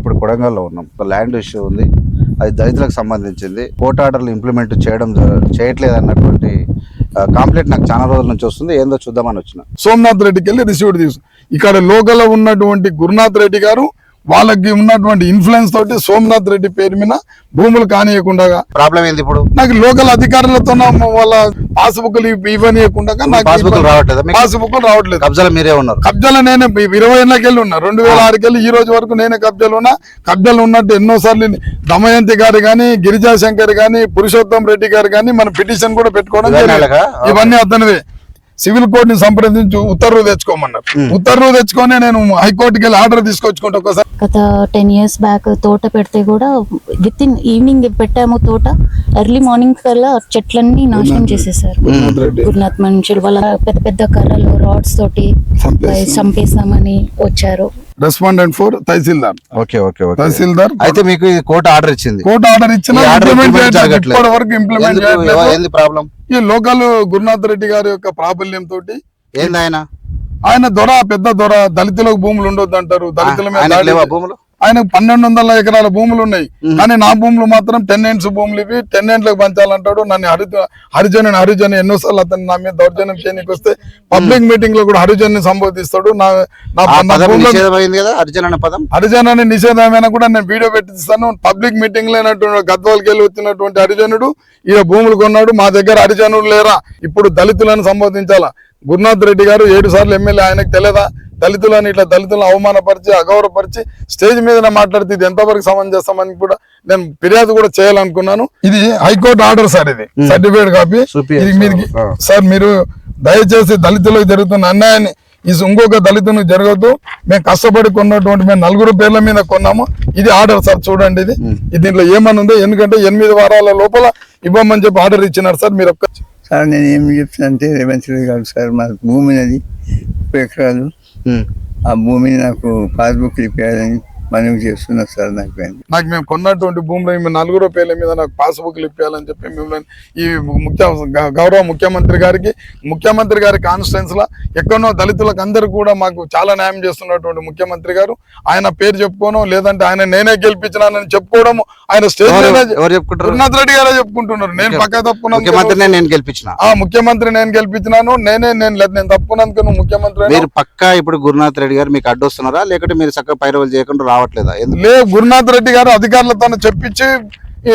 ఇప్పుడు కొడంగల్లో ఉన్నాం. ఒక ల్యాండ్ ఇష్యూ ఉంది. అది దళితులకు సంబంధించింది. కోర్టు ఆర్డర్లు ఇంప్లిమెంట్ చేయడం చేయట్లేదు అన్నటువంటి కంప్లైంట్ నాకు చాలా రోజుల నుంచి వస్తుంది. ఏందో చూద్దామని వచ్చిన. సోమనాథ్ రెడ్డికి వెళ్ళి రిసీవ్డ్ తీసు ఇక్కడ లోకల్లో ఉన్నటువంటి గురునాథ్ రెడ్డి గారు వాళ్ళకి ఉన్నటువంటి ఇన్ఫ్లుయెన్స్ తోటి సోమనాథ్ రెడ్డి పేరు మీద భూములు కానియకుండా ప్రాబ్లం ఏంది ఇప్పుడు? నాకు లోకల్ అధికారులతో వాళ్ళ పాస్బుక్లు ఇవ్వనీయకుండా నాకు పాస్బుక్ రావట్లేదా? పాస్బుక్ కబ్జాలో మీరే ఉన్నారు. కబ్జాలు నేనే ఇరవై ఏళ్ళకి వెళ్ళి ఉన్నా. రెండు వేల ఆరుకి వెళ్ళి ఈ రోజు వరకు నేనే కబ్జాలు ఉన్నా. కబ్జాలు ఉన్నట్టు ఎన్నో సార్లు దమయంతి గారు గాని గిరిజా శంకర్ గాని పురుషోత్తం రెడ్డి గారు గాని మన పిటిషన్ కూడా పెట్టుకోవడం ఇవన్నీ జరిగింది. అలాగా? ఇవన్నీ అతనివే. సివిల్ కోర్ట్ని సంప్రదించి ఉత్తర్వులు తెచ్చుకోమన్నారు. ఉత్తర్వులు తెచ్చుకొని నేను హైకోర్టుకి వెళ్ళి ఆర్డర్ తీసుకొచ్చుకుంటా ఒకసారి గత టెన్ ఇయర్స్ బ్యాక్ తోట పెడితే కూడా విత్ ఇన్ ఈవినింగ్ పెట్టాము తోట. ఎర్లీ మార్నింగ్ కల్లా చెట్లన్నీ నాశనం చేసేసారు. గురునాథ్ మనుషులు వాళ్ళ పెద్ద పెద్ద కర్రలు రాడ్స్ తోటి. చంపేస్తామని వచ్చారు. Respondent four tahsildar. Okay okay okay. Tahsildar. అయితే మీకు కోర్టు ఆర్డర్ ఇచ్చింది. కోర్టు ఆర్డర్ ఇచ్చిన ఇంప్లిమెంట్ వరకు ఇంప్లిమెంట్ ఎందుకు? చేయట్లేదు. ఏంది ప్రాబ్లం? ఈ లోకల్ గురునాథ్ రెడ్డి గారి యొక్క ప్రాబల్యం తోటి ఏంది ఆయన ఆయన దొర పెద్ద దొర దళితులకు భూములు ఉండొద్దు అంటారు దళితుల మీద. భూములు ఆయనకు పన్నెండు వందల ఎకరాల భూములు ఉన్నాయి. కానీ నా భూములు మాత్రం టెన్ ఎండ్స్ భూములు ఇవి. టెన్ ఎండ్లకు పంచాలంటాడు. నన్ను హరిజ హరిజన్ హరిజన్ ఎన్నోసార్లు అతను నా మీద దౌర్జన్యం చేయడానికి వస్తే పబ్లిక్ మీటింగ్లో కూడా హరిజన్ సంబోధిస్తాడు. నా హరిజన్ అని నిషేధమైన కూడా నేను వీడియో పెట్టిస్తాను పబ్లిక్ మీటింగ్ లేనటువంటి గద్వాలకి వెళ్ళి వచ్చినటువంటి హరిజనుడు ఈయన భూములు కొన్నాడు. మా దగ్గర హరిజనుడు లేరా? ఇప్పుడు దళితులను సంబోధించాలా? గురునాథ్ రెడ్డి గారు ఏడు సార్లు ఎమ్మెల్యే ఆయనకు తెలియదా దళితులను ఇట్లా దళితులను అవమానపరిచి అగౌరవపరిచి స్టేజ్ మీద మాట్లాడితే ఇది ఎంతవరకు సమంజసమని కూడా నేను ఫిర్యాదు కూడా చేయాలనుకున్నాను. ఇది హైకోర్టు ఆర్డర్ సార్ ఇది. Certificate copy. ఇది. సార్. మీరు దయచేసి దళితులకు జరుగుతున్న అన్యాయాన్ని ఈ ఇంకొక దళితునికి జరగద్దు మేము కష్టపడి కొన్నటువంటి మేము నలుగురు పేర్ల మీద కొన్నాము. ఇది ఆర్డర్ సార్ చూడండి ఇది. ఇది దీంట్లో ఏమని ఉందో ఎందుకంటే ఎనిమిది వారాల లోపల ఇవ్వమని చెప్పి ఆర్డర్ ఇచ్చినారు సార్ మీరు ఒక్క సార్ నేను ఏం చెప్తున్నా అంటే రేవంత్ రెడ్డి గారు సార్ మా భూమి నది ఎకరాలు. ఆ భూమిని నాకు పాస్బుక్ ఇప్పించాలని మనవి చేస్తున్నా సార్ నాకు నాకు మేము కొన్నటువంటి భూమిలో మీ నలుగురు పేర్ల మీద నాకు పాస్బుక్లు ఇప్పించాలని చెప్పి మిమ్మల్ని ఈ ముఖ్య గ- గౌరవ ముఖ్యమంత్రి గారికి ముఖ్యమంత్రి గారి కాన్స్టిట్యూన్స్ లా ఎక్కడో దళితులకు అందరూ కూడా మాకు చాలా న్యాయం చేస్తున్నటువంటి ముఖ్యమంత్రి గారు. ఆయన పేరు చెప్పుకోను లేదంటే ఆయన నేనే గెలిపించినానని చెప్పుకోవడం ఆయన స్టేజ్ గురునాథ్ రెడ్డి గారే చెప్పుకుంటున్నారు. నేను పక్క తప్పుకున్నాను ముఖ్యమంత్రినే నేను గెలిపించిన? ఆ ముఖ్యమంత్రి నేను గెలిపించినాను. నేనే నేను లేదు నేను తప్పుకున్నందుకు నువ్వు ముఖ్యమంత్రి. మీరు పక్కా ఇప్పుడు గురునాథ్ రెడ్డి గారు మీకు అడ్డొస్తున్నారా లేకుంటే మీరు చక్కగా పైరవలు చేయకుండా రావట్లేదా? లే గురునాథ్ రెడ్డి గారు అధికారులతో చెప్పించి ఈ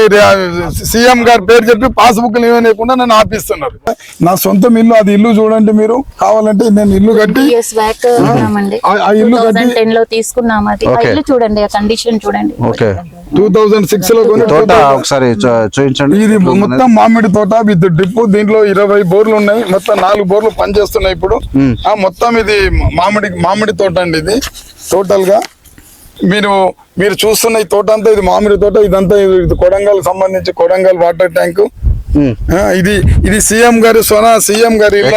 సీఎం గారి పేరు చెప్పి పాస్బుక్ ఇవ్వనీయకుండా నన్ను ఆపిస్తున్నారు. నా సొంతం ఇల్లు అది ఇల్లు చూడండి మీరు. కావాలంటే నేను ఇల్లు కట్టి ఆ- ఇల్లు కట్టి టెన్లో తీసుకున్నాం అది. ఆ Okay. ఇల్లు చూడండి ఆ కండిషన్ చూడండి. ఓకే టూ థౌజండ్ సిక్స్లో తోట ఒకసారి చూపించండి ఇది మొత్తం మామిడి తోట విత్ డ్రిప్ దీంట్లో ఇరవై బోర్లు ఉన్నాయి. మొత్తం నాలుగు బోర్లు పనిచేస్తున్నాయి ఇప్పుడు. ఆ మొత్తం ఇది మామిడి మామిడి తోట అండి ఇది. టోటల్గా మీరు మీరు చూస్తున్న ఈ తోట అంతా ఇది మామిడి తోట ఇదంతా ఇది ఇది కొడంగల్ సంబంధించి కొడంగల్ వాటర్ ట్యాంకు. ఇది ఇది సీఎం గారి సోనా సీఎం గారి అది-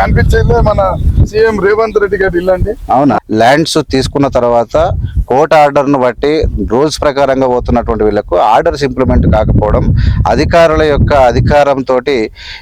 కనిపించేది మన సీఎం రేవంత్ రెడ్డి గారి ఇల్లు అండి. అవునా? ల్యాండ్స్ తీసుకున్న తర్వాత కోర్ట్ ఆర్డర్ను బట్టి రూల్స్ ప్రకారంగా పోతున్నటువంటి వీళ్ళకు ఆర్డర్స్ ఇంప్లిమెంట్ కాకపోవడం అధికారుల యొక్క అధికారంతో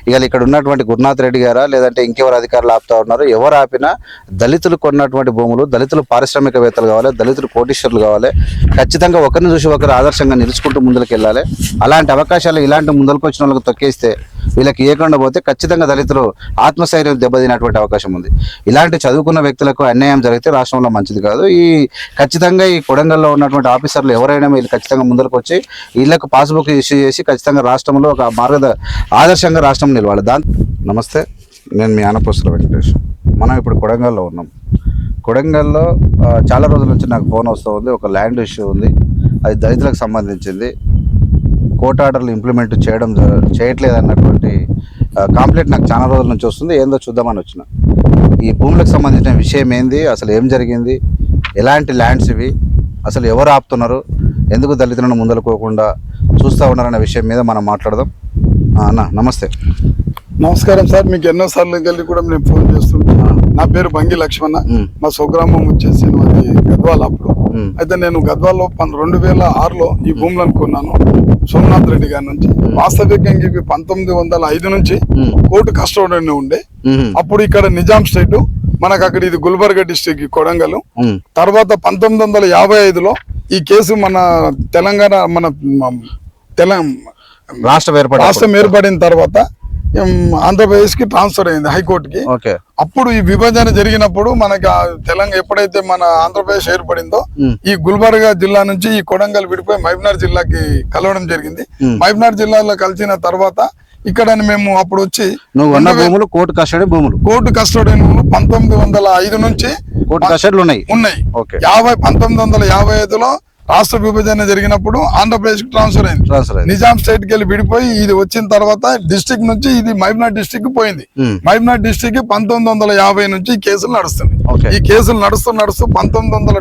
ఇక ఇక్కడ ఉన్నటువంటి గురునాథ్ రెడ్డి గారా లేదంటే ఇంకెవరు అధికారులు ఆపుతా ఉన్నారు ఎవరు ఆపినా దళితులు కొన్నటువంటి భూములు దళితులు పారిశ్రామికవేత్తలు కావాలి దళితులు కోటీశ్వరులు కావాలి ఖచ్చితంగా ఒకరిని చూసి ఒకరు ఆదర్శంగా నిలుచుకుంటూ ముందుకు వెళ్ళాలి. అలాంటి అవకాశాలు ఇలాంటి ముందరకు వచ్చిన వాళ్ళకి తొక్కేస్తే వీళ్ళకి ఏకుండా పోతే ఖచ్చితంగా దళితులు ఆత్మస్థైర్యం దెబ్బతినటువంటి అవకాశం ఉంది. ఇలాంటి చదువుకున్న వ్యక్తులకు అన్యాయం జరిగితే రాష్ట్రంలో మంచిది కాదు. ఈ ఖచ్చితంగా ఈ కొడంగల్లో ఉన్నటువంటి ఆఫీసర్లు ఎవరైనా వీళ్ళు ఖచ్చితంగా ముందరకు వచ్చి వీళ్ళకు పాస్బుక్ ఇష్యూ చేసి ఖచ్చితంగా రాష్ట్రంలో ఒక మార్గద ఆదర్శంగా రాష్ట్రం నిలవాలి. దాని నమస్తే నేను మీ ఆనపోస్తుల వెంకటేష్. మనం ఇప్పుడు కొడంగల్లో ఉన్నాం. కొడంగల్లో చాలా రోజుల నుంచి నాకు ఫోన్ వస్తూ ఉంది. ఒక ల్యాండ్ ఇష్యూ ఉంది. అది దళితులకు సంబంధించింది. కోర్టు ఆర్డర్లు ఇంప్లిమెంట్ చేయడం చేయట్లేదు అన్నటువంటి కాంప్లైంట్ నాకు చాలా రోజుల నుంచి వస్తుంది. ఏందో చూద్దామని వచ్చిన. ఈ భూములకు సంబంధించిన విషయం ఏంది? అసలు ఏం జరిగింది? ఎలాంటి ల్యాండ్స్ ఇవి? అసలు ఎవరు ఆపుతున్నారు? ఎందుకు దళితులను ముందలుకోకుండా చూస్తూ ఉన్నారనే విషయం మీద మనం మాట్లాడదాం. అన్న నమస్తే. నమస్కారం సార్. మీకు ఎన్నో సార్లు వెళ్ళి కూడా నేను ఫోన్ చేస్తున్నాను నా పేరు బంగి లక్ష్మణ. మ్. స్వగ్రామం వచ్చేసి మాది గద్వాల. అయితే నేను గద్వాల్లో రెండు వేల ఆరులో ఈ భూములను కొన్నాను. సోమనాథ్ రెడ్డి గారి నుంచి. వాస్తవికంగా ఇవి పంతొమ్మిది వందల ఐదు నుంచి. కోర్టు కస్టడీలో ఉండే. అప్పుడు ఇక్కడ నిజాం స్టేట్ మనకు అక్కడ ఇది గుల్బర్గా డిస్టిక్ కొడంగల్. తర్వాత పంతొమ్మిది వందల యాభై ఐదులో ఈ కేసు మన తెలంగాణ మన తెలంగాణ రాష్ట్రం ఏర్పడిన తర్వాత ఆంధ్రప్రదేశ్కి ట్రాన్స్ఫర్ అయింది హైకోర్టుకి. అప్పుడు ఈ విభజన జరిగినప్పుడు మనకి తెలంగాణ ఎప్పుడైతే మన ఆంధ్రప్రదేశ్ ఏర్పడిందో. ఈ గుల్బర్గా జిల్లా నుంచి ఈ కొడంగల్ విడిపోయి మహబూబ్నగర్ జిల్లాకి కలవడం జరిగింది. మహబూబ్నగర్ జిల్లాలో కలిసిన తర్వాత ఇక్కడ మేము అప్పుడు వచ్చి నువ్వు ఉన్న భూములు కోర్టు కస్టడీ భూములు? కోర్టు పంతొమ్మిది వందల ఐదు నుంచి కోర్టు కస్టడీలు ఉన్నాయి? ఉన్నాయి. యాభై పంతొమ్మిది వందల యాభై ఐదులో రాష్ట్ర విభజన జరిగినప్పుడు ఆంధ్రప్రదేశ్కి ట్రాన్స్ఫర్ అయింది. నిజాం స్టేట్కి వెళ్ళి విడిపోయి ఇది వచ్చిన తర్వాత డిస్టిక్ నుంచి ఇది మహబూబ్నగర్ డిస్టిక్ పోయింది. ఉమ్, మహబూబ్నగర్ డిస్టిక్ పంతొమ్మిది వందల యాభై నుంచి కేసులు నడుస్తుంది ఈ కేసులు నడుస్తూ నడుస్తూ పంతొమ్మిది వందల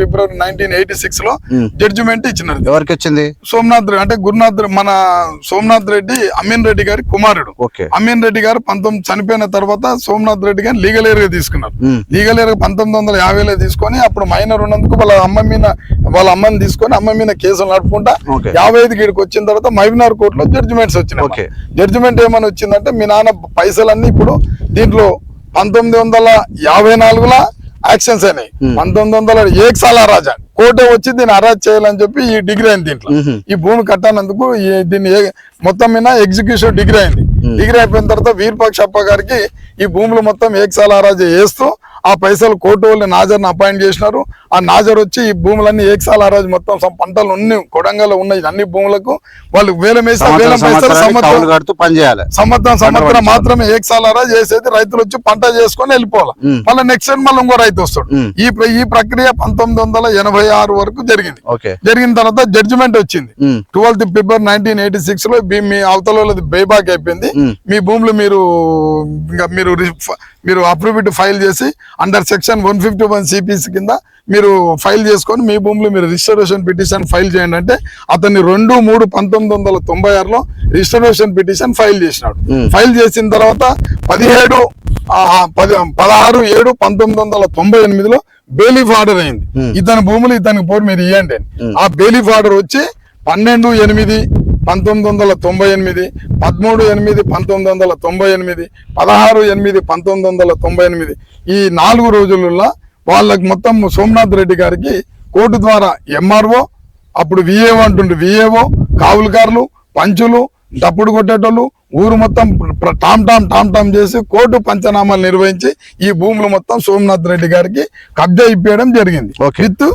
ఫిబ్రవరి నైన్టీన్ ఎయిటీ సిక్స్లో. జడ్జిమెంట్ ఇచ్చినారు. ఎవరికి వచ్చింది? సోమనాథ్ అంటే గురునాథ్ మన సోమనాథ్ రెడ్డి అమీన్ రెడ్డి గారి కుమారుడు. అమీన్ రెడ్డి గారు పంతొమ్మిది చనిపోయిన తర్వాత సోమనాథ్ రెడ్డి గారిని లీగల్ ఏరియా తీసుకున్నారు. లీగల్ ఏరియా పంతొమ్మిది వందల యాభైలో తీసుకొని అప్పుడు మైనర్ ఉన్నందుకు వాళ్ళ అమ్మ మీద వాళ్ళ అమ్మని తీసుకొని అమ్మ మీద కేసులు నడుపుకుంటా యాభై ఐదు గీడికి వచ్చిన తర్వాత మహబూబ్నగర్ కోర్టులో జడ్జిమెంట్స్ వచ్చినాయి ఓకే. జడ్జిమెంట్ ఏమని వచ్చిందంటే మీ నాన్న పైసలన్నీ ఇప్పుడు దీంట్లో పంతొమ్మిది వందల యాభై నాలుగులో యాక్షన్స్ అయినాయి. పంతొమ్మిది వందల ఏక్ సాల రాజా కోర్టే వచ్చి దీన్ని అరెస్ట్ చేయాలని చెప్పి ఈ డిగ్రీ అయింది దీంట్లో. ఈ భూమి కట్టనందుకు దీన్ని మొత్తం మీద ఎగ్జిక్యూషన్ డిగ్రీ అయింది. డిగ్రీ అయిపోయిన తర్వాత వీరపక్ష అప్ప గారికి ఈ భూములు మొత్తం ఏకసాల రాజు వేస్తూ ఆ పైసలు కోర్టు వాళ్ళు నాజర్ని అపాయింట్ చేసినారు. ఆ నాజర్ వచ్చి ఈ భూములన్నీ ఏకసాల రాజు మొత్తం పంటలు అన్ని కొడంగల్ ఉన్నాయి. అన్ని భూములకు వాళ్ళు వేలం సంవత్సరం వేలం పైసలు సంవత్సరం సంవత్సరం. మాత్రమే ఏకసాలారా చేసేది రైతులు వచ్చి పంట చేసుకొని వెళ్ళిపోవాలి. మళ్ళీ నెక్స్ట్ ఇయర్ మళ్ళీ ఇంకో రైతు వస్తాడు. ఈ ఈ ప్రక్రియ పంతొమ్మిది వందల ఎనభై ఆరు వరకు జరిగింది. జరిగిన తర్వాత జడ్జిమెంట్ వచ్చింది. ట్వెల్త్ ఫిబ్రవరి నైన్టీన్ ఎయిటీ సిక్స్లో మీ- అవతల బేబాక్ అయిపోయింది. మీ భూములు మీరు ఇంకా మీరు మీరు అప్రూవిట్ ఫైల్ చేసి under section one fifty one CPC కింద మీరు ఫైల్ చేసుకొని మీ భూములు మీరు రిజిస్ట్రేషన్ పిటిషన్ ఫైల్ చేయండి అంటే అతన్ని రెండు మూడు పంతొమ్మిది వందల తొంభై ఆరులో రిజిస్ట్రేషన్ పిటిషన్ ఫైల్ చేసినాడు. ఫైల్ చేసిన తర్వాత పదిహేడు పది పదహారు ఏడు పంతొమ్మిది వందల తొంభై ఎనిమిదిలో బేలీఫ్ ఆర్డర్ అయింది ఉమ్. ఇతని భూములు ఇతనికి పోరు మీరు ఇవ్వండి. ఉమ్. ఆ బేలీఫ్ ఆర్డర్ వచ్చి పన్నెండు ఎనిమిది పంతొమ్మిది వందల తొంభై ఎనిమిది పదమూడు ఎనిమిది పంతొమ్మిది వందల తొంభై ఎనిమిది పదహారు ఎనిమిది పంతొమ్మిది వందల తొంభై ఎనిమిది ఈ నాలుగు రోజులలో వాళ్ళకి మొత్తం సోమనాథ్ రెడ్డి గారికి కోర్టు ద్వారా ఎంఆర్ఓ అప్పుడు విఏఓ అంటుండే విఏఓ కావులకారులు పంచులు డప్పుడు కొట్టేటోళ్ళు ఊరు మొత్తం టామ్ టామ్ టామ్ టామ్ చేసి కోర్టు పంచనామాలు నిర్వహించి ఈ భూములు మొత్తం సోమనాథ్ రెడ్డి గారికి కబ్జా ఇప్పించడం జరిగింది. With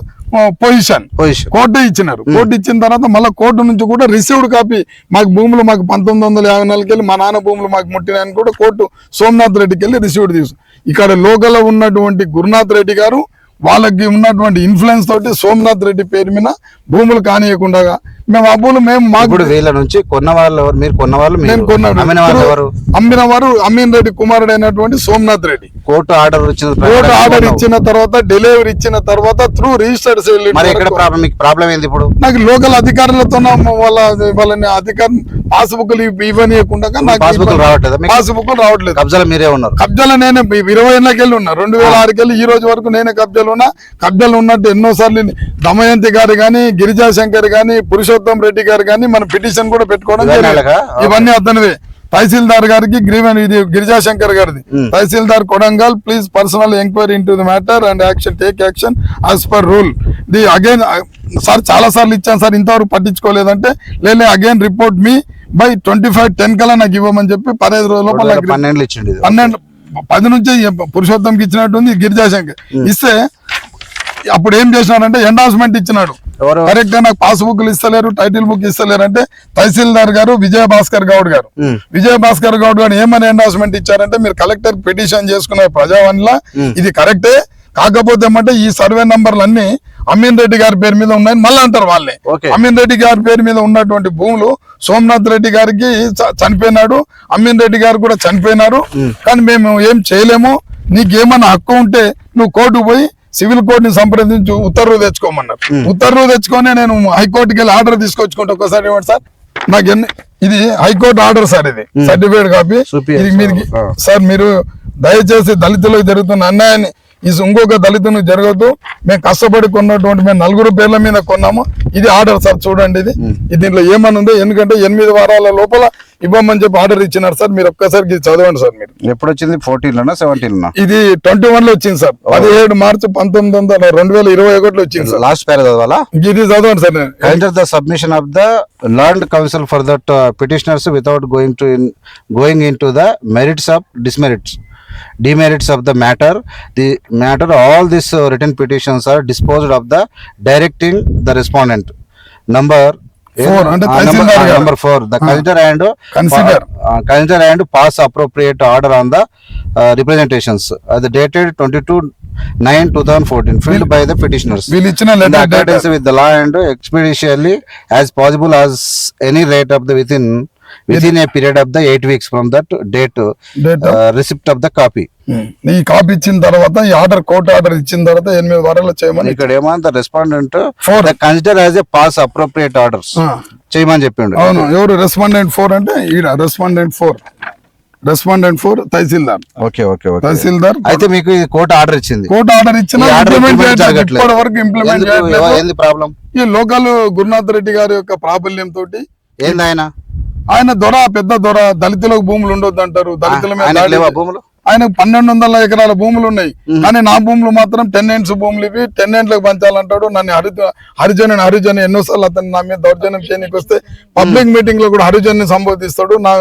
possession. పొజిషన్. కోర్టు ఇచ్చినారు. కోర్టు ఇచ్చిన తర్వాత మళ్ళీ కోర్టు నుంచి కూడా రిసీవ్డ్ కాపీ మాకు భూములు మాకు పంతొమ్మిది వందల యాభై నాలుగుకి వెళ్ళి మా నాన్న భూములు మాకు ముట్టినాయని కూడా కోర్టు సోమనాథ్ రెడ్డికి వెళ్ళి రిసీవ్డ్ తీసు ఇక్కడ లోకల్ ఉన్నటువంటి గురునాథ్ రెడ్డి గారు వాళ్ళకి ఉన్నటువంటి ఇన్ఫ్లుయెన్స్ తోటి సోమనాథ్ రెడ్డి పేరు మీద భూములు కానియకుండా మేము ఆ భూములు మేము మాకు ఇప్పుడు వీళ్ళ నుంచి కొన్న వాళ్ళు ఎవరు? మీరు కొన్న వాళ్ళు నేను మీరు అమ్మిన వాళ్ళు ఎవరు? అమ్మిన వారు అమీన్ రెడ్డి కుమారుడు అయినటువంటి సోమనాథ్ రెడ్డి. కోర్టు ఆర్డర్ వచ్చిన కోర్టు ప్రకారం ఆర్డర్ కొన్నావు. ఇచ్చిన తర్వాత డెలివరీ ఇచ్చిన తర్వాత త్రూ రిజిస్టర్డ్ మరి ఎక్కడ ప్రాబ్లం? మీకు ప్రాబ్లం ఏంది ఇప్పుడు? నాకు లోకల్ అధికారులతో వాళ్ళ వాళ్ళని అధికారం పాస్బుక్లు ఇవ్వనీయకుండా నాకు పాస్బుక్ రావట్లేదా మీకు? పాస్బుక్లు రావట్లేదు. కబ్జాలో మీరే ఉన్నారు. కబ్జాలో నేను ఇరవై ఏళ్ళకి వెళ్ళి ఉన్నా. రెండు వేల ఆరుకి వెళ్ళి ఈ రోజు వరకు నేనే కబ్జాలు ఉన్నా. కబ్జాలు ఉన్నట్టు ఎన్నో సార్లు దమయంతి గారు గాని గిరిజా శంకర్ గాని పురుషోత్తం రెడ్డి గారు గాని మన పిటిషన్ కూడా పెట్టుకోవడం ఇవన్నీ అతనివే తహసీల్దార్ గారికి గ్రీవెన్ ఇది గిరిజా శంకర్ గారిది. Tahsildar Kodangal please personal enquiry in to the matter and action take action as per rule the again sir చాలా సార్లు ఇచ్చాను సార్ ఇంతవరకు పట్టించుకోలేదంటే లేలే again report me by twenty five ten కల్లా నాకు ఇవ్వమని చెప్పి పదహైదు రోజుల. పన్నెండు పది నుంచి పురుషోత్తంకి ఇచ్చినట్టుంది గిరిజాశంకర్. ఇస్తే అప్పుడు ఏం చేసినాడంటే ఎండార్స్మెంట్ ఇచ్చినాడు. కరెక్ట్గా నాకు పాస్బుక్లు ఇస్తలేరు టైటిల్ బుక్ ఇస్తలేరు అంటే తహసీల్దార్ గారు విజయ భాస్కర్ గౌడ్ గారు. విజయ భాస్కర్ గౌడ్ గారు ఏమని ఎండార్స్మెంట్ ఇచ్చారంటే మీరు కలెక్టర్ పిటిషన్ చేసుకున్న ప్రజావాణిలా Hmm. ఇది కరెక్టే. కాకపోతే ఏమంటే ఈ సర్వే నంబర్లు అన్ని అమీన్ రెడ్డి గారి పేరు మీద ఉన్నాయని మళ్ళీ అంటారు వాళ్ళే. అమీన్ రెడ్డి గారి పేరు మీద ఉన్నటువంటి భూములు సోమనాథ్ రెడ్డి గారికి చనిపోయినాడు అమీన్ రెడ్డి గారు కూడా చనిపోయినారు. కానీ మేము ఏం చేయలేము. నీకేమన్నా హక్కు ఉంటే నువ్వు కోర్టుకు పోయి సివిల్ కోర్టుని సంప్రదించు ఉత్తర్వులు తెచ్చుకోమన్నారు. ఉత్తర్వులు తెచ్చుకొని నేను హైకోర్టుకి వెళ్ళి ఆర్డర్ తీసుకొచ్చుకుంటే ఒకసారి ఇవ్వండి సార్? నాకు ఎన్ని ఇది హైకోర్టు ఆర్డర్ సార్ ఇది. Certificate copy. ఇది. మీరు. సార్ మీరు దయచేసి దళితులకు జరుగుతున్న అన్యాయాన్ని ఈ ఇంకొక దళితుని జరగదు. మేము కష్టపడి కొన్నటువంటి మేము నలుగురు పేర్ల మీద కొన్నాము. ఇది ఆర్డర్ సార్ చూడండి ఇది. ఇది దీంట్లో ఏమని ఉందో ఎందుకంటే ఎనిమిది వారాల లోపల ఇవ్వమని చెప్పి ఆర్డర్ ఇచ్చినారు సార్. మీరు ఒక్కసారి ఇది చదవండి సార్ మీరు. ఎప్పుడు వచ్చింది ఫోర్టీన్ సెవెంటీన్ ఇది ట్వంటీ వన్లో వచ్చింది సార్. పదిహేడు మార్చి పంతొమ్మిది వందల రెండు వేల ఇరవై ఒకటిలో వచ్చింది సార్. లాస్ట్ పేరు చదవాలా? ఇది చదవండి sir submission of the learned counsel for that uh, petitioners without going to in, going into the merits of dismerits. Demerits of the matter the matter all these uh, written petitions are disposed of the directing the respondent number Four, అంటే Ah, number, tahsildar ah, number four the consider and Consider. uh, consider and pass appropriate order on the uh, representations uh, the dated 22 9 2014 filled by the petitioners వీళ్ళు ఇచ్చిన letter accordance with the law and expeditiously as possible as any rate of the within period of the eight weeks from that date Date. uh, receipt of the copy. ఈ copy ఇచ్చిన తర్వాత ఈ order court order ఇచ్చిన తర్వాత ఎనిమిది వారాల్లో చేయమని ఇక్కడ ఏమన్నా respondent Four. Consider as a pass appropriate orders. చేయమని చెప్పిండు. అవును. ఎవరు రెస్పాండెంట్ ఫోర్ అంటే ఈడ respondent four respondent four tahsildar. Okay okay okay. Tahsildar. అయితే మీకు కోర్టు ఆర్డర్ ఇచ్చింది. కోర్టు ఆర్డర్ ఇచ్చిన. ఇప్పటి వరకు ఇంప్లిమెంట్ ప్రాబ్లం ఈ లోకల్ గురునాథ్ రెడ్డి గారి యొక్క ప్రాబల్యం తోటి ఏంది ఆయన? ఆయన దొర పెద్ద దొర దళితులకు భూములు ఉండొద్దు అంటారు దళితుల మీద భూములు? ఆయనకు పన్నెండు వందల ఎకరాల భూములు ఉన్నాయి. కానీ నా భూములు మాత్రం టెన్ ఎండ్స్ భూములు ఇవి. టెన్ ఎండ్లకు పంచాలంటాడు. నన్ను హరి హరిజన్ హరిజన్ ఎన్నోసార్లు అతను నా మీద దౌర్జన్యం చేయడానికి వస్తే పబ్లిక్ మీటింగ్లో కూడా హరిజన్ సంబోధిస్తాడు. నా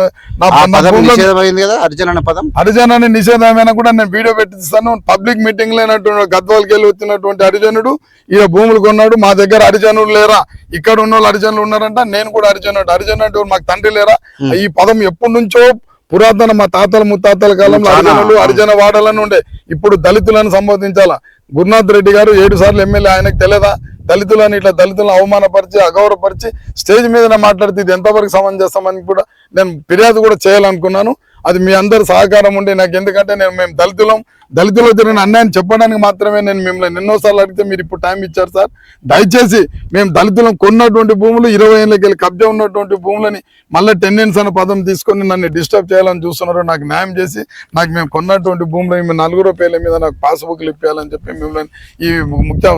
హరిజన్ అని నిషేధమైన కూడా నేను వీడియో పెట్టిస్తాను. పబ్లిక్ మీటింగ్ లేనటువంటి గద్వాలకి వెళ్ళి వచ్చినటువంటి హరిజనుడు ఈయన భూములు కొన్నాడు. మా దగ్గర హరిజనులు లేరా? ఇక్కడ ఉన్న వాళ్ళు హరిజనులు ఉన్నారంట. నేను కూడా హరిజనుడు. హరిజన్ అంటే మాకు తండ్రి లేరా? ఈ పదం ఎప్పటి నుంచో పురాతన మా తాతల ముత్తాతల కాలంలో చాలా. హరిజనులు హరిజన వాడాలని ఉండే ఇప్పుడు దళితులను సంబోధించాలా? గురునాథ్ రెడ్డి గారు ఏడు సార్లు ఎమ్మెల్యే ఆయనకు తెలియదా దళితులను ఇట్లా దళితులను అవమానపరిచి అగౌరవపరిచి స్టేజ్ మీద మాట్లాడితే ఇది ఎంతవరకు సమంజసమని కూడా నేను ఫిర్యాదు కూడా చేయాలనుకున్నాను. అది మీ అందరు సహకారం ఉండి. నాకు ఎందుకంటే నేను మేము దళితులం. దళితులు జరిగిన అన్యాయం చెప్పడానికి మాత్రమే నేను మిమ్మల్ని ఎన్నోసార్లు అడిగితే మీరు ఇప్పుడు టైం ఇచ్చారు సార్. దయచేసి మేము దళితులం కొన్నటువంటి భూములు ఇరవై ఏళ్ళకి వెళ్ళి కబ్జా ఉన్నటువంటి భూములని మళ్ళీ టెన్నెన్స్ అనే పదం తీసుకొని నన్ను డిస్టర్బ్ చేయాలని చూస్తున్నారు. నాకు న్యాయం చేసి నాకు మేము కొన్నటువంటి భూములని మీ నలుగురు పేర్ల మీద నాకు పాస్బుక్లు ఇప్పించాలని చెప్పి మిమ్మల్ని ఈ ముఖ్య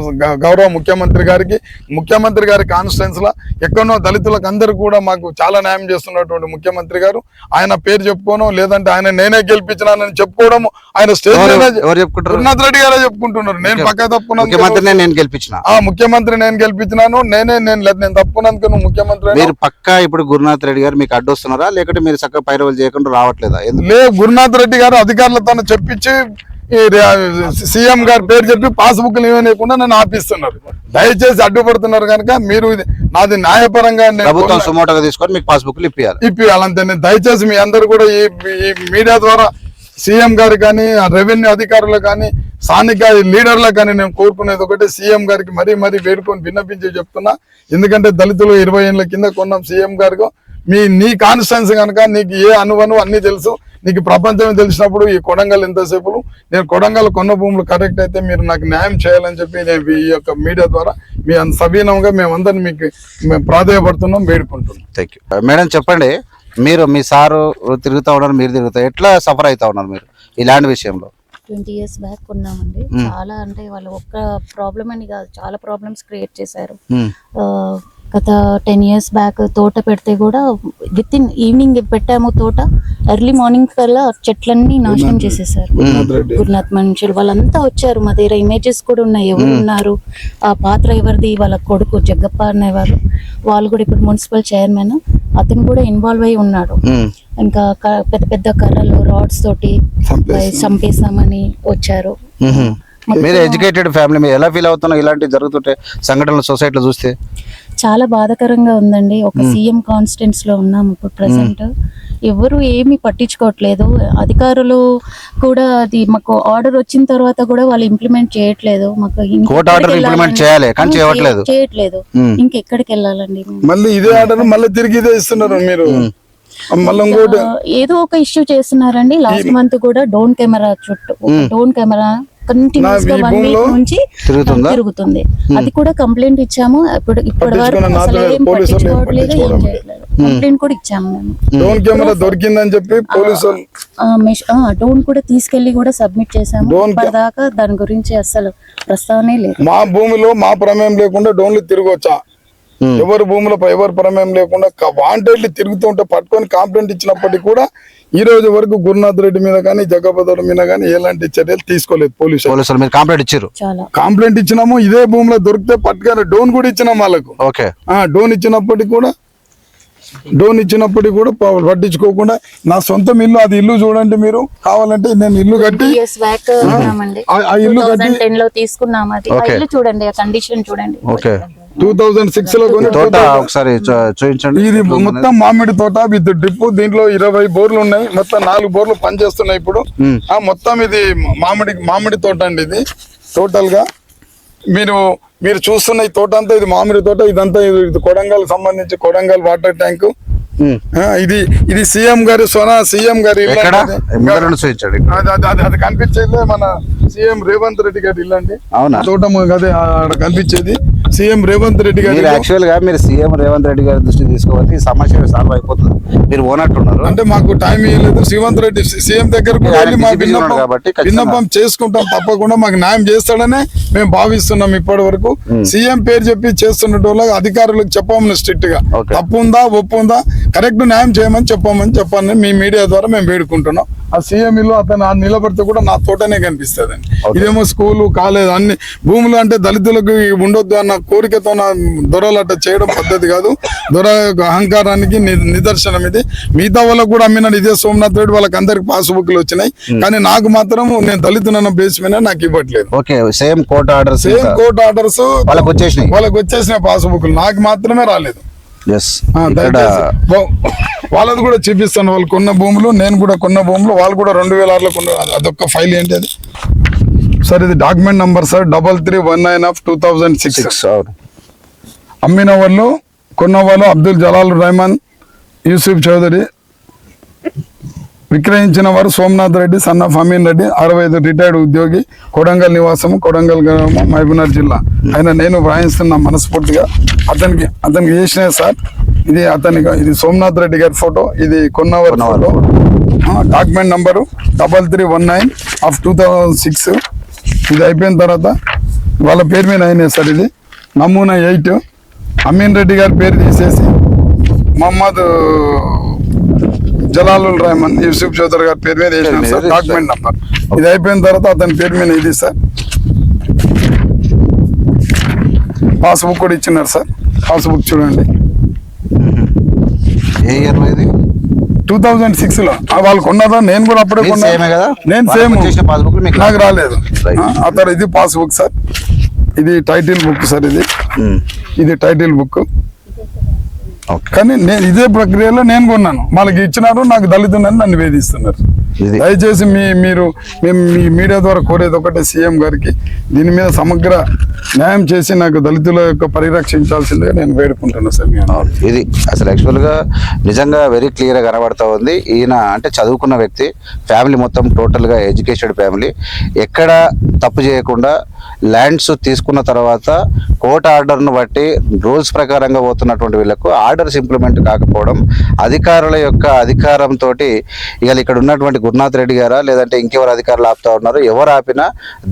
గౌరవ ముఖ్యమంత్రి గారికి ముఖ్యమంత్రి గారి కాన్స్టిట్యూన్స్లో ఎక్కడో దళితులకు అందరూ కూడా మాకు చాలా న్యాయం చేస్తున్నటువంటి ముఖ్యమంత్రి గారు. ఆయన పేరు చెప్పుకోను లేదంటే ఆయన నేనే గెలిపించినానని చెప్పుకోవడం ఆయన స్టేజ్ గురునాథ్ రెడ్డి గారే చెప్పుకుంటున్నారు. నేను పక్క తప్పుకున్నాను ఆ ముఖ్యమంత్రి నేను గెలిపించినాను. నేనే నేను లేదు నేను తప్పుకున్నందుకు నువ్వు ముఖ్యమంత్రి. మీరు పక్కా ఇప్పుడు గురునాథ్ రెడ్డి గారు మీకు అడ్డొస్తున్నారా లేకుంటే మీరు చక్కగా పైరవలు చేయకుండా రావట్లేదా? ఎందుకు? లే గురునాథ్ రెడ్డి గారు అధికారులతో చెప్పించి ఈ సీఎం గారి పేరు చెప్పి పాస్బుక్ ఇవ్వనీయకుండా నన్ను ఆపిస్తున్నారు. దయచేసి అడ్డుపడుతున్నారు కనుక మీరు నాది న్యాయపరంగా ప్రభుత్వం సుమోటోగా తీసుకొని మీకు పాస్బుక్లు ఇప్పియాలి. ఇప్పియాలంతే నేను దయచేసి మీ అందరు కూడా ఈ మీడియా ద్వారా సీఎం గారు కానీ రెవెన్యూ అధికారులు కానీ స్థానిక లీడర్లకు కానీ నేను కోరుకునేది ఒకటి సీఎం గారికి మరీ మరీ వేడుకొని విన్నపించి చెప్తున్నా. ఎందుకంటే దళితులు ఇరవై ఏళ్ళ కింద కొన్నాం సీఎం గారికి. మీ నీ కాన్స్టెన్స్ కనుక నీకు ఏ అనువను అన్ని తెలుసు. నీకు ప్రపంచమే తెలిసినప్పుడు ఈ కొడంగల్ ఎంతసేపు నేను కొడంగల్ కొన్న భూములు కరెక్ట్ అయితే మీరు నాకు న్యాయం చేయాలని చెప్పి నేను ఈ యొక్క మీడియా ద్వారా మీ అంత సవీనంగా మేమందరం మీకు మేము ప్రాధాయపడుతున్నాం వేడుకుంటున్నాం. థ్యాంక్ యూ మేడం చెప్పండి మీరు మీ సారు తిరుగుతా ఉన్నారు మీరు తిరుగుతా ఎట్లా సఫర్ అవుతా ఉన్నారు మీరు ఈ ల్యాండ్ విషయంలో? ట్వంటీ ఇయర్స్ బ్యాక్ కొన్నామండి. మ్మ్. చాలా అంటే వాళ్ళు ఒక్క ప్రాబ్లం అని కాదు చాలా ప్రాబ్లమ్స్ క్రియేట్ చేశారు. ఉమ్, ఆ, గత టెన్ ఇయర్స్ బ్యాక్ తోట పెడితే కూడా విత్ ఇన్ ఈవినింగ్ పెట్టాము తోట. ఎర్లీ మార్నింగ్ కల్లా చెట్లన్నీ నాశనం చేసేసారు. గురునాథ్ మనుషులు వాళ్ళంతా వచ్చారు. మా దగ్గర ఇమేజెస్ కూడా ఉన్నాయి. ఎవరు ఉన్నారు? ఆ పాత్ర ఎవరిది? వాళ్ళ కొడుకు జగ్గప్ప అనేవారు. వాళ్ళు కూడా ఇప్పుడు మున్సిపల్ చైర్మన్ అతను కూడా ఇన్వాల్వ్ అయి ఉన్నాడు. ఇంకా పెద్ద పెద్ద కర్రలు రాడ్స్ తోటి చంపేసి. చంపేస్తామని వచ్చారు. మీరు ఎడ్యుకేటెడ్ ఫ్యామిలీ మీరు ఎలా ఫీల్ అవుతున్నారు ఇలాంటివి జరుగుతుంటే సంఘటనలు సొసైటీలో చూస్తే? చాలా బాధాకరంగా ఉందండి. ఒక సీఎం కాన్స్టెంట్స్లో ఉన్నాం ఇప్పుడు ప్రెసెంట్. ఎవరు ఏమీ పట్టించుకోవట్లేదు. అధికారులు కూడా అది మాకు ఆర్డర్ వచ్చిన తర్వాత కూడా వాళ్ళు ఇంప్లిమెంట్ చేయట్లేదు. మాకు చేయట్లేదు. చేయ- చేయట్లేదు. ఇంకెక్కడికి వెళ్ళాలండి? మళ్ళీ ఇదే ఆర్డర్ మళ్ళీ తిరిగి ఇదే ఇస్తున్నారు మీరు. ఏదో ఒక ఇష్యూ చేస్తున్నారండి. లాస్ట్ మంత్ కూడా డోన్ కెమెరా చుట్టూ ఒక డోన్ కెమెరా కంటిన్యూస్గా వన్ వీక్ నుంచి తిరుగుతుందా? అది కూడా కంప్లైంట్ ఇచ్చాము. ఇప్పుడు ఇప్పటి వరకు అసలు ఏం పట్టించుకోవట్లేదు ఏం పట్టించుకోవడం చేయట్లేదు. కంప్లైంట్ కూడా ఇచ్చాము మేము. దొరికిందని చెప్పి డోన్ కూడా తీసుకెళ్ళి కూడా సబ్మిట్ చేసాము Drone కి- ఇప్పటిదాకా దాని గురించి అసలు ప్రస్తావనే లేదు. మా భూమిలో మా ప్రమేయం లేకుండా డోన్లు తిరగొచ్చా. ఎవరి భూమిలో ఎవరి ప్రమేయం లేకుండా వాంటెడ్లు తిరుగుతుంటే పట్టుకొని కంప్లైంట్ ఇచ్చినప్పటికీ కూడా ఈ రోజు వరకు గురునాథ్ రెడ్డి మీద కానీ జగపదర్ మీద కానీ ఎలాంటి చర్యలు తీసుకోలేదు పోలీసులు పోలీసులు మీరు కంప్లైంట్ ఇచ్చారు? చాలా. కంప్లైంట్ ఇచ్చినాము ఇదే భూమిలో దొరికితే పట్టుకొని డోన్ కూడా ఇచ్చినాం వాళ్ళకు. ఓకే. ఆ డోన్ ఇచ్చినప్పటికీ కూడా డోన్ ఇచ్చినప్పటికీ కూడా పట్టించుకోకుండా నా సొంత ఇల్లు అది ఇల్లు చూడండి మీరు కావాలంటే నేను ఇల్లు కట్టి ఉన్నామండి. ఆ- ఇల్లు కట్టి టెన్లో తీసుకున్నాం చూడండి ఆ కండిషన్ చూడండి. ఓకే టూ థౌజండ్ సిక్స్లో తోట ఒకసారి చూపించండి ఇది మొత్తం మామిడి తోట విత్ డ్రిప్. దీంట్లో ఇరవై బోర్లు ఉన్నాయి. మొత్తం నాలుగు బోర్లు పనిచేస్తున్నాయి ఇప్పుడు. ఆ మొత్తం ఇది మామిడి మామిడి తోట అండి ఇది. టోటల్గా మీరు మీరు చూస్తున్న ఈ తోట అంతా ఇది మామిడి తోట. ఇదంతా ఇది ఇది కొడంగల్ సంబంధించి కొడంగల్ వాటర్ ట్యాంక్. ఇది ఇది సీఎం గారి సోనా సీఎం గారి అది. కనిపించేది మన సీఎం రేవంత్ రెడ్డి గారి ఇల్లు అండి. అవునా? తోట అదే ఆడ కనిపించేది. సీఎం రేవంత్ రెడ్డి గారి మీరు. యాక్చువల్గా మీరు సీఎం రేవంత్ రెడ్డి గారి దృష్టికి తీసుకోవాలి ఈ సమస్య సాల్వ్ అయిపోతుంది. మీరు ఓనట్టున్నారు అంటే మాకు టైం ఇవ్వలేదు శ్రీవంత్ రెడ్డి సీఎం దగ్గరకు వెళ్ళి మా విన్నపం చేసుకుంటాం తప్పకుండా. మాకు న్యాయం చేస్తాడనే మేము భావిస్తున్నాం ఇప్పటి వరకు సీఎం పేరు చెప్పి చేస్తున్నట్టు అధికారులకు చెప్పమని స్ట్రిక్ట్గా. తప్పు ఉందా ఒప్పు ఉందా కరెక్ట్ న్యాయం చేయమని చెప్పమని చెప్పని మీ మీడియా ద్వారా మేము వేడుకుంటున్నాం. ఆ సీఎం ఇల్లు అతను ఆ నిలబడితే కూడా నా తోటనే కనిపిస్తుంది ఇదేమో స్కూలు కాలేదు అన్ని భూములు అంటే దళితులకు ఉండొద్దు అన్న కోరికతో నా దొరలు అట్ట చేయడం పద్ధతి కాదు. దొర అహంకారానికి నిదర్శనం ఇది. మిగతా వాళ్ళకు కూడా అమ్మినాడు ఇదే సోమనాథ్ రెడ్డి వాళ్ళకి అందరికి పాస్బుక్లు వచ్చినాయి. కానీ నాకు మాత్రం నేను దళితున్న బేస్ మీద నాకు ఇవ్వట్లేదు. Okay same court orders same court orders వాళ్ళకి వచ్చేసినాయి? వాళ్ళకి వచ్చేసిన పాస్బుక్లు నాకు మాత్రమే రాలేదు. వా- వాళ్ళది కూడా చూపిస్తాను. వాళ్ళు కొన్న భూములు నేను కూడా కొన్న భూములు వాళ్ళు కూడా రెండు వేల ఆరులో కొన్న అది- అదొక ఫైల్ ఏంటి అది? సార్ ఇది document number sir double three one nine of two thousand six అమ్మిన వాళ్ళు కొన్న వాళ్ళు అబ్దుల్ జలాల్ రెహమాన్ యూసుఫ్ చౌదరి విక్రయించిన వారు సోమనాథ్ రెడ్డి సన్ ఆఫ్ అమీన్ రెడ్డి అరవై ఐదు రిటైర్డ్ ఉద్యోగి కొడంగల్ నివాసం కొడంగల్ గ్రామం మహబూబ్నగర్ జిల్లా. ఆయన నేను వ్రాయిస్తున్నా మనస్ఫూర్తిగా అతనికి అతనికి చేసిన సార్ ఇది అతనికి ఇది సోమనాథ్ రెడ్డి గారి ఫోటో ఇది కొన్నవారి photo. Document number double three one nine of two thousand six. ఇది అయిపోయిన తర్వాత వాళ్ళ పేరు మీద అయినాయి సార్ ఇది. నమూనా ఎయిట్. అమీన్ రెడ్డి గారి పేరు తీసేసి మహమ్మద్ జలాలుల్ రెహమాన్ యూసుఫ్ చౌదరి గారి పేరు మీద వేసినాం సార్. Document number. ఇది అయిపోయిన తర్వాత అతని పేరు మీద ఇది సార్. పాస్బుక్ కూడా ఇచ్చినారు సార్. పాస్బుక్ చూడండి. ఏ ఇది? టూ థౌజండ్ సిక్స్లో వాళ్ళు కొన్నారా నేను కూడా అప్పుడే కొన్నా. కదా? నేను సేమ్. నాకు రాలేదు. తర్వాత ఇది పాస్బుక్ సార్. ఇది టైటిల్ బుక్ సార్ ఇది. ఇది టైటిల్ బుక్. కానీ నేను ఇదే ప్రక్రియలో నేను కొన్నాను. వాళ్ళకి ఇచ్చినారు నాకు దళితుందని నన్ను వేధిస్తున్నారు. ఇది దయచేసి మీ మీరు మేము మీ మీడియా ద్వారా కోరేది ఒకటే సీఎం గారికి దీని మీద సమగ్ర న్యాయం చేసి నాకు దళితుల యొక్క పరిరక్షించాల్సిందిగా నేను వేడుకుంటున్నాను సార్. ఇది అసలు యాక్చువల్గా నిజంగా వెరీ క్లియర్గా కనబడతా ఉంది. ఈయన అంటే చదువుకున్న వ్యక్తి ఫ్యామిలీ మొత్తం టోటల్గా ఎడ్యుకేటెడ్ ఫ్యామిలీ ఎక్కడ తప్పు చేయకుండా ల్యాండ్స్ తీసుకున్న తర్వాత కోర్టు ఆర్డర్ను బట్టి రూల్స్ ప్రకారంగా పోతున్నటువంటి వీళ్ళకు ఆర్డర్స్ ఇంప్లిమెంట్ కాకపోవడం అధికారుల యొక్క అధికారంతో ఇవాళ ఇక్కడ ఉన్నటువంటి గురునాథ్ రెడ్డి గారా లేదంటే ఇంకెవరు అధికారులు ఆపుతా ఉన్నారు ఎవరు ఆపినా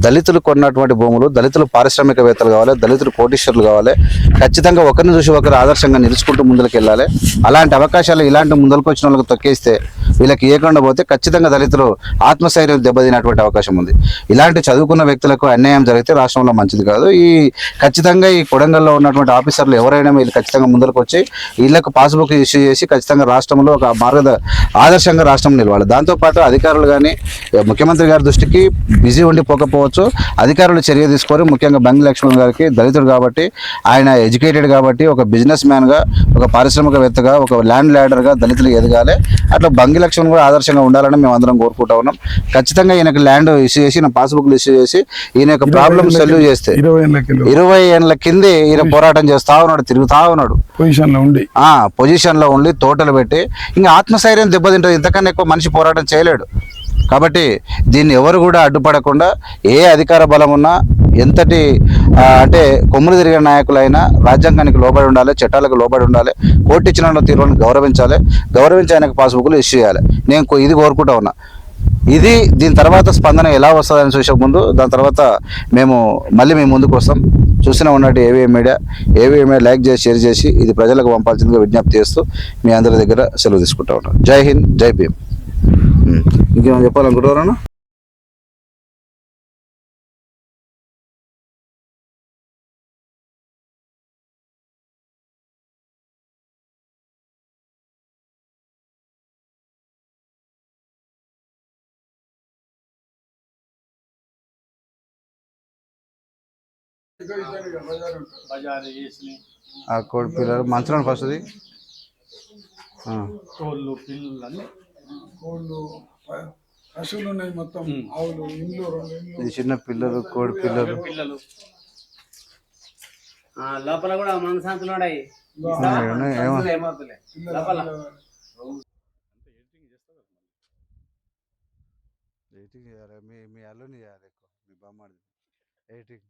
దళితులు కొన్నటువంటి భూములు దళితులు పారిశ్రామికవేత్తలు కావాలి దళితులు కోటీశ్వరులు కావాలి ఖచ్చితంగా ఒకరిని చూసి ఒకరు ఆదర్శంగా నిలుచుకుంటూ ముందుకు వెళ్ళాలి. అలాంటి అవకాశాలు ఇలాంటి ముందరకు వచ్చిన వాళ్ళకి తొక్కేస్తే వీళ్ళకి ఇవ్వకుండా పోతే ఖచ్చితంగా దళితులు ఆత్మస్థైర్యం దెబ్బతినటువంటి అవకాశం ఉంది. ఇలాంటి చదువుకున్న వ్యక్తులకు అన్యాయం జరిగితే రాష్ట్రంలో మంచిది కాదు. ఈ ఖచ్చితంగా ఈ కొడంగల్లో ఉన్నటువంటి ఆఫీసర్లు ఎవరైనా వీళ్ళు ఖచ్చితంగా ముందరకు వచ్చి వీళ్ళకు పాస్బుక్ ఇష్యూ చేసి ఖచ్చితంగా రాష్ట్రంలో ఒక మార్గద ఆదర్శంగా రాష్ట్రం నిలవాలి. దాంతోపాటు అధికారులు కానీ ముఖ్యమంత్రి గారి దృష్టికి బిజీ ఉండి పోకపోవచ్చు. అధికారులు చర్య తీసుకొని ముఖ్యంగా బంగి లక్ష్మణ్ గారికి దళితుడు కాబట్టి ఆయన ఎడ్యుకేటెడ్ కాబట్టి ఒక బిజినెస్ మ్యాన్గా ఒక పారిశ్రామికవేత్తగా ఒక ల్యాండ్ ల్యాడర్గా దళితులు ఎదగాలి. అట్లా బంగి లక్ష్మణ్ కూడా ఆదర్శంగా ఉండాలని మేము అందరం కోరుకుంటా ఉన్నాం. ఖచ్చితంగా ఈయనకు ల్యాండ్ ఇష్యూ చేసి ఈయన పాస్బుక్లు ఇష్యూ చేసి ఈయన యొక్క సొల్యూ చేస్తే. ఇరవై ఏళ్ళ కిందే. ఈయన పోరాటం చేస్తా ఉన్నాడు తిరుగుతా ఉన్నాడు. పొజిషన్లో ఉండి. ఆ పొజిషన్లో ఉండి తోటలు పెట్టి ఇంకా ఆత్మస్థైర్యం దెబ్బతింటది ఇంతకన్నా ఎక్కువ మనిషి పోరాటం చేయలేడు. కాబట్టి దీన్ని ఎవరు కూడా అడ్డుపడకుండా ఏ అధికార బలం ఉన్నా ఎంతటి అంటే కొమ్ములు తిరిగిన నాయకులైనా రాజ్యాంగానికి లోబడి ఉండాలి చట్టాలకు లోబడి ఉండాలి కోర్టు ఇచ్చిన తీర్పులను గౌరవించాలి గౌరవించి ఆయనకు పాస్బుక్లు ఇష్యూ చేయాలి. నేను ఇది కోరుకుంటా ఉన్నా. ఇది దీని తర్వాత స్పందన ఎలా వస్తుందని చూసే ముందు దాని తర్వాత మేము మళ్ళీ మేము ముందుకు వస్తాం. చూసిన ఉన్నట్టు AVM media AVM media like చేసి షేర్ చేసి ఇది ప్రజలకు పంపాల్సిందిగా విజ్ఞప్తి చేస్తూ మీ అందరి దగ్గర సెలవు తీసుకుంటా ఉన్నాను జై హింద్ జై భీమ్. ఇంకేమైనా చెప్పాలనుకుంటున్నారా ఆ కోడి పిల్లలు మంచిగా ఫస్ట్ది. కోళ్ళు పిల్లలు అన్ని కోళ్ళు పశువులు ఉన్నాయి మొత్తం. ఆవులు ఇండ్లు రెండు చిన్న పిల్లలు కోడి పిల్లలు. పిల్లలు. ఆ, లోపల కూడా మనశాంతులు ఉన్నాయి లోపల. ఎయిటింగ్ చేయాలి మీ మీ అల్లుని చేయాలి ఎక్కువ మీ బామ్మడి ఎయిటింగ్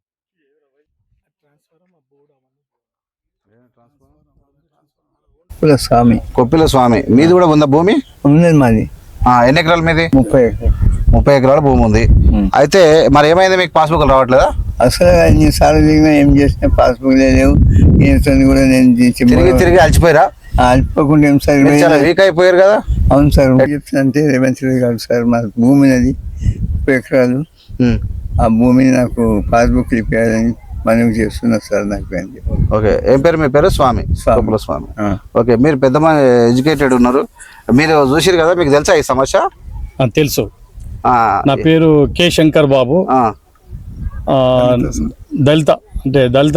కుల స్వామి. కొప్పిల స్వామి. మీది కూడా ఉందా భూమి? ఉన్నది మాది. ఆ, ఎన్ని ఎకరాలు మీది? ముప్పై. ముప్పై ఎకరాల భూమి ఉంది. అయితే మరి ఏమైంది? మీకు పాస్బుక్ రావట్లేదా? అసలు అన్ని సార్లు దిగినా ఏం చేసినా పాస్బుక్ లేవు. ఈయనతో కూడా నేను తిరిగి తిరిగి అలసిపోయారా? అల్పకుండా ఏం సార్? వీక్ అయిపోయారు కదా. అవును సార్ చెప్తానంటే రేవంత్ రెడ్డి గారు సార్ మా భూమి నది ముప్పై ఎకరాలు. ఆ భూమిని నాకు పాస్బుక్ ఇప్పించాలని మనవి చేస్తున్నా సార్ నాకు చెప్పి. ఓకే ఏం పేరు? మీ పేరు? స్వామి. స్వామి. కొప్పుల స్వామి. ఓకే మీరు పెద్ద ఎడ్యుకేటెడ్ ఉన్నారు. మీరు చూసిరు కదా మీకు తెలుసా ఈ సమస్య? తెలుసు. ఆ, నా పేరు కే శంకర్ బాబు. దళిత అంటే దళిత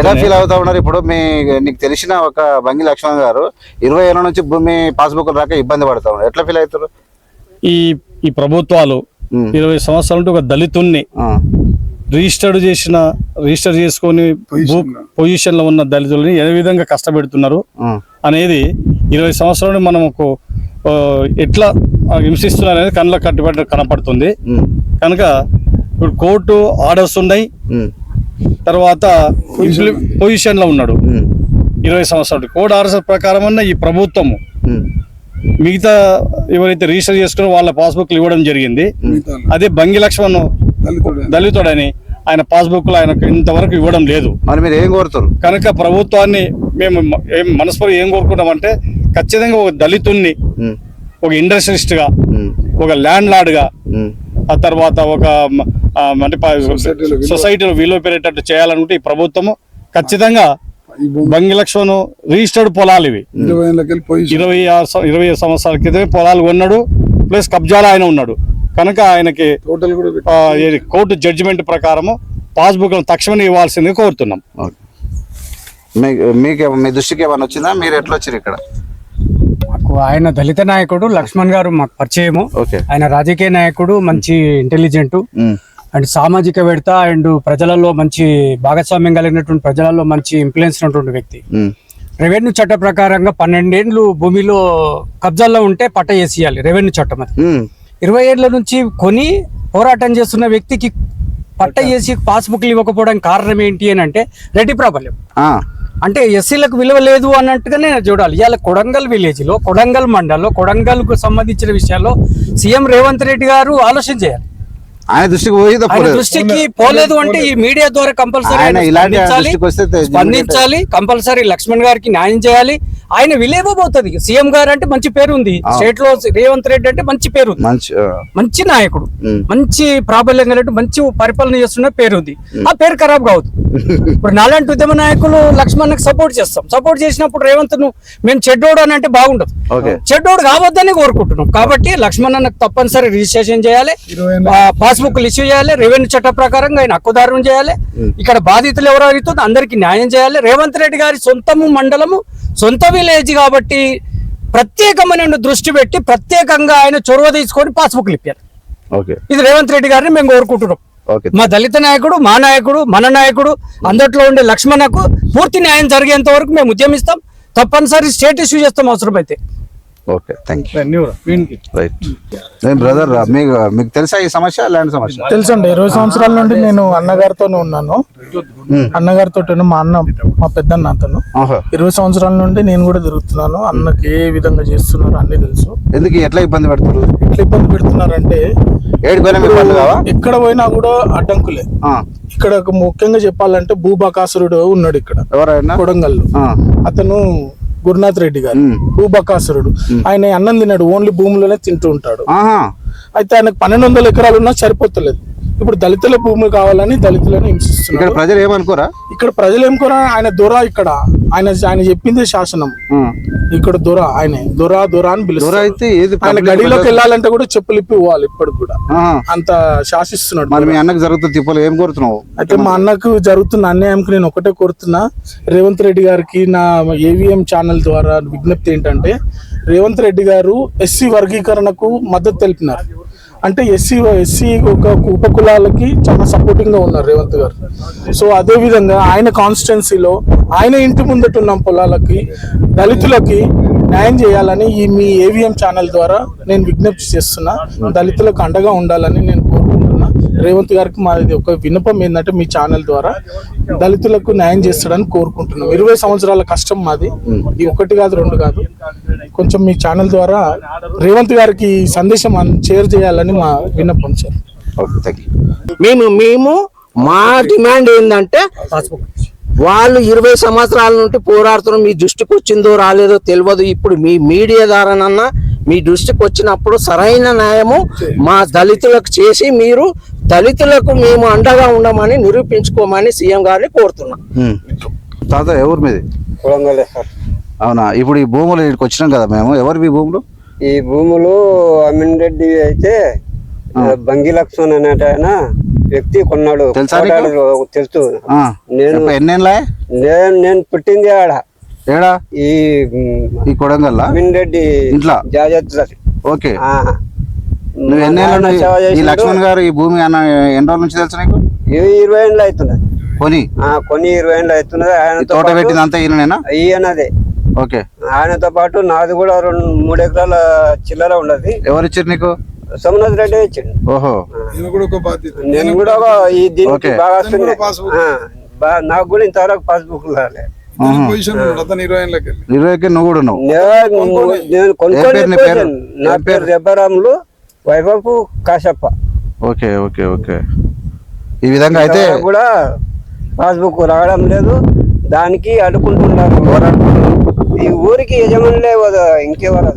ఎలా. ఫీల్ అవుతా ఉన్నారు? ఇప్పుడు మీ నీకు తెలిసిన ఒక బంగి లక్ష్మణ్ గారు ఇరవై ఏళ్ళ నుంచి భూమి పాస్బుక్ రాక ఇబ్బంది పడతా ఉన్నారు. ఎట్లా ఫీల్ అవుతారు? ఈ ఈ ప్రభుత్వాలు. ఇరవై సంవత్సరాల నుండి ఒక దళితుణ్ణి ఆ, రిజిస్టర్డ్ చేసిన రిజిస్టర్ చేసుకొని పొజిషన్లో. ఉన్న దళితుల్ని ఏ విధంగా కష్టపెడుతున్నారు అనేది ఇరవై సంవత్సరాలు మనం ఒక, ఆ, ఎట్లా హింసిస్తున్నారు అనేది కళ్ళ కట్టుబడి కనపడుతుంది. కనుక ఇప్పుడు కోర్టు ఆర్డర్స్ ఉన్నాయి. తర్వాత పొజిషన్లో ఉన్నాడు. ఇరవై సంవత్సరాలు. కోర్టు ఆర్డర్స్ ప్రకారం అన్న ఈ ప్రభుత్వము. మిగతా ఎవరైతే రిజిస్టర్ చేసుకుని వాళ్ళ పాస్బుక్లు ఇవ్వడం జరిగింది. అదే బంగి లక్ష్మణ్ దళితుడని. ఆయన పాస్బుక్లు ఆయనకు ఇంతవరకు ఇవ్వడం లేదు. మరి మీరు ఏం కోరుతారు? కనుక ప్రభుత్వాన్ని మేము ఏం మనస్పరి ఏం కోరుకుంటామంటే ఖచ్చితంగా ఒక దళితుణ్ణి ఒక ఇండస్ట్రియలిస్ట్గా ఒక ల్యాండ్ లార్డ్గా ఆ తర్వాత ఒక అంటే సొసైటీలో విలువ పెరిగేటట్టు చేయాలనుకుంటే ఈ ప్రభుత్వము ఖచ్చితంగా ఈ భూమి బంగి లక్ష్మణ్ రిజిస్టర్డ్ పొలాలు ఇవి. ఇరవై ఆరు ఇరవై సంవత్సరాల క్రితమే పొలాలు కొన్నాడు ప్లస్ కబ్జాలో ఆయన ఉన్నాడు. కనుక ఆయనకి టోటల్ కూడా పెట్టి ఆ, ఇది కోర్టు జడ్జిమెంట్ ప్రకారము పాస్బుక్ తక్షణమే ఇవ్వాల్సిందిగా కోరుతున్నాం. ఓకే. మీకు మీ దృష్టికి ఏమైనా వచ్చిందా? మీరు ఎట్లా వచ్చారు ఇక్కడ? మాకు ఆయన దళిత నాయకుడు లక్ష్మణ్ గారు మాకు పరిచయము. ఓకే. ఆయన రాజకీయ నాయకుడు మంచి ఇంటెలిజెంట్ అండ్ సామాజికవేత్త అండ్ ప్రజలలో మంచి భాగస్వామ్యం కలిగినటువంటి ప్రజలలో మంచి ఇన్ఫ్లుయెన్స్ ఉన్నటువంటి వ్యక్తి. రెవెన్యూ చట్ట ప్రకారంగా పన్నెండేండ్లు భూమిలో కబ్జాల్లో ఉంటే పట్ట వేసియాలి రెవెన్యూ చట్టం అది. ఇరవై ఏళ్ళ నుంచి కొని పోరాటం చేస్తున్న వ్యక్తికి పట్ట వేసి పాస్బుక్లు ఇవ్వకపోవడానికి కారణం ఏంటి అని అంటే రెడ్డి ప్రాబల్యం. అంటే ఎస్సీలకు విలువ లేదు అన్నట్టుగానే చూడాలి. ఇవాళ కొడంగల్ విలేజ్లో కొడంగల్ మండల్లో కొడంగల్కు సంబంధించిన విషయాల్లో సీఎం రేవంత్ రెడ్డి గారు ఆలోచన చేయాలి. ఆయన దృష్టికి పోయి దృష్టికి పోలేదు అంటే ఈ మీడియా ద్వారా కంపల్సరీ స్పందించాలి కంపల్సరీ లక్ష్మణ్ గారికి న్యాయం చేయాలి. ఆయన విలేవబోతుంది. సీఎం గారు అంటే మంచి పేరు ఉంది స్టేట్లో రేవంత్ రెడ్డి అంటే మంచి పేరు ఉంది మంచి నాయకుడు. మంచి ప్రాబల్యం కలిగినట్టు మంచి పరిపాలన చేస్తున్న పేరు ఉంది ఆ పేరు ఖరాబ్ కావద్దు. ఇప్పుడు నాలాంటి ఉద్యమ నాయకులు లక్ష్మణ్కి సపోర్ట్ చేస్తాం. సపోర్ట్ చేసినప్పుడు రేవంత్ను మేము చెడ్డోడు అని అంటే బాగుండదు. చెడ్డోడు కావద్దని కోరుకుంటున్నాం. కాబట్టి లక్ష్మణ్ అన్నకు తప్పనిసరి రిజిస్ట్రేషన్ చేయాలి. పాస్బుక్ ఇష్యూ చేయాలి. రెవెన్యూ చట్ట ప్రకారంగా ఆయన హక్కుదారుని చేయాలి. ఇక్కడ బాధితులు ఎవరో అవుతుందో అందరికి న్యాయం చేయాలి. రేవంత్ రెడ్డి గారి సొంతము మండలము సొంత విలేజ్ కాబట్టి ప్రత్యేకమైన దృష్టి పెట్టి ప్రత్యేకంగా ఆయన చొరవ తీసుకొని పాస్బుక్లు ఇప్పారు ఓకే. ఇది రేవంత్ రెడ్డి గారిని మేము కోరుకుంటున్నాం. మా దళిత నాయకుడు మా నాయకుడు మన నాయకుడు అందట్లో ఉండే లక్ష్మణకు పూర్తి న్యాయం జరిగేంత వరకు మేము ఉద్యమిస్తాం. తప్పనిసరి స్టేట్ ఇష్యూ చేస్తాం అవసరమైతే. ఓకే థ్యాంక్ యూ రైట్ ఏం బ్రదర్ మీకు మీకు తెలుసా ఈ సమస్య ల్యాండ్ సమస్య? తెలుసండి ఇరవై సంవత్సరాల నుండి నేను అన్నగారితోనే ఉన్నాను. అన్నగారితో మా అన్న మా పెద్దన్న అతను. ఇరవై సంవత్సరాల నుండి నేను కూడా తిరుగుతున్నాను. అన్నకి ఏ విధంగా చేస్తున్నారు అన్ని తెలుసు. ఎందుకు ఎట్లా ఇబ్బంది పెడుతున్నారు? ఎట్లా ఇబ్బంది పెడుతున్నారంటే ఎక్కడ పోయినా కూడా అడ్డంకులే. ఆ. ఇక్కడ ఒక ముఖ్యంగా చెప్పాలంటే భూబకాసురుడు ఉన్నాడు ఇక్కడ. ఎవరైనా కొడంగల్లో. ఆ. అతను గురునాథ్ రెడ్డి గారు. భూబకాసురుడు ఆయన అన్నం తిన్నాడు ఓన్లీ భూమిలోనే తింటూ ఉంటాడు. అయితే ఆయనకు పన్నెండు వందల ఎకరాలు ఉన్నా సరిపోతలేదు. ఇప్పుడు దళితుల భూమి కావాలని దళితులను ఇక్కడ హింసిస్తున్నాడు ప్రజలు ఏమనుకోరా? ఇక్కడ ప్రజలు ఏం కోరా? ఆయన దొర ఇక్కడ. ఆయన ఆయన చెప్పిందే శాసనం. ఇక్కడ దొర ఆయన. దొర దొర అని పిలుస్తారు. ఆయన గడిలోకి వెళ్ళాలంటే కూడా చెప్పులు ఇప్పి పోవాలి ఇప్పటికి కూడా. అంత శాసిస్తున్నాడు మరి మీ అన్నకు జరుగుతుంది తిప్పలు ఏం కోరుతున్నావు? అయితే మా అన్నకు జరుగుతున్న అన్యాయంకి నేను ఒకటే కోరుతున్నా. రేవంత్ రెడ్డి గారికి నా ఏవిఎం ఛానల్ ద్వారా విజ్ఞప్తి ఏంటంటే రేవంత్ రెడ్డి గారు ఎస్సీ వర్గీకరణకు మద్దతు తెలిపినారు. అంటే ఎస్సీ ఎస్సీ ఒక ఉపకులాలకి చాలా సపోర్టింగ్గా ఉన్నారు రేవంత్ గారు. సో అదే విధంగా ఆయన కాన్స్టిట్యున్సీలో ఆయన ఇంటి ముందట ఉన్న పొలాలకి దళితులకి న్యాయం చేయాలని ఈ మీ ఏవిఎం ఛానల్ ద్వారా నేను విజ్ఞప్తి చేస్తున్నా. దళితులకు అండగా ఉండాలని నేను కోరుకుంటున్నా. రేవంత్ గారికి మాది ఒక విన్నపం ఏంటంటే మీ ఛానల్ ద్వారా దళితులకు న్యాయం చేస్తాడని కోరుకుంటున్నాం. ఇరవై సంవత్సరాల కష్టం మాది. ఈ ఒకటి కాదు రెండు కాదు. కొంచెం మీ ఛానల్ ద్వారా రేవంత్ గారికి ఈ సందేశం షేర్ చేయాలని మా విన్నపం సార్ ఓకే థ్యాంక్ యూ మేము మేము మా డిమాండ్ ఏంటంటే వాళ్ళు ఇరవై సంవత్సరాల నుండి పోరాడుతున్నారు. మీ దృష్టికి వచ్చిందో రాలేదో తెలియదు. ఇప్పుడు మీ మీడియా ద్వారానన్నా మీ దృష్టికి వచ్చినప్పుడు సరైన న్యాయము మా దళితులకు చేసి మీరు దళితులకు మేము అండగా ఉండమని నిరూపించుకోమని సీఎం గారిని కోరుతున్నాం. తాత ఎవరి మీది? అవునా? ఇప్పుడు ఈ భూములు ఇక్కడికి వచ్చినాం కదా మేము. ఎవరి ఈ భూములు? ఈ భూములు అమీన్ రెడ్డి అయితే బంగి లక్ష్మణ్ అనే ఆయన వ్యక్తి కొన్నాడు. తెలుసా. నేను ఎన్నేళ్ళే? నేను నేను పుట్టింది ఆడ. ఏడా? ఈ ఈ కొడంగల్లా? అమీన్ రెడ్డి ఇంట్లో? జాజత్ ఓకే. ఆ. నువ్వు ఎన్నేళ్ళ సేవ ఈ. లక్ష్మణ్ గారు ఈ భూమి అన్న ఎన్ని రోజుల నుంచి తెలుసు నీకు? ఇరవై ఏళ్ళు అవుతున్నది కొని? ఆ, కొన్ని ఇరవై ఏళ్ళు అవుతున్నది. ఈ ఆయనతో తోట పాటు పెట్టింది అంతా ఈయననేనా? ఈయనదే. ఓకే. ఆయనతో పాటు నాది కూడా రెండు మూడు ఎకరాల చిల్లర ఉన్నది. ఎవరిచ్చారు నీకు? సోమనాథ్ రెడ్డి ఇచ్చిండు. ఓహో. నేను కూడా ఒక ఈ దీనికి ఓకే. బాగా వస్తుంది. నాకు కూడా ఇంతవరకు పాస్బుక్ రాలే. ఇరవైకి నువ్వు కూడా నేను నేను కొనుక్కొని నీ పేరు? Rebbaramulu Vaibhav Kashappa. Okay okay okay. ఈ విధంగా అయితే కూడా పాస్బుక్ రావడం లేదు. దానికి అడుకుంటున్నారు ఈ ఊరికి యజమానులే ఇంకెవరు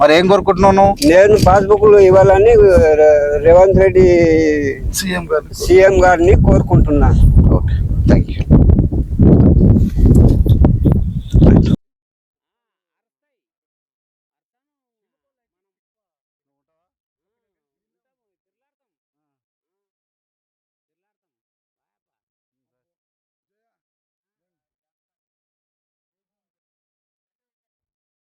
మరి ఏం కోరుకుంటున్నావు నువ్వు? నేను పాస్బుక్లు ఇవ్వాలని రేవంత్ రెడ్డి సీఎం గారు సీఎం గారిని కోరుకుంటున్నాను. ఓకే.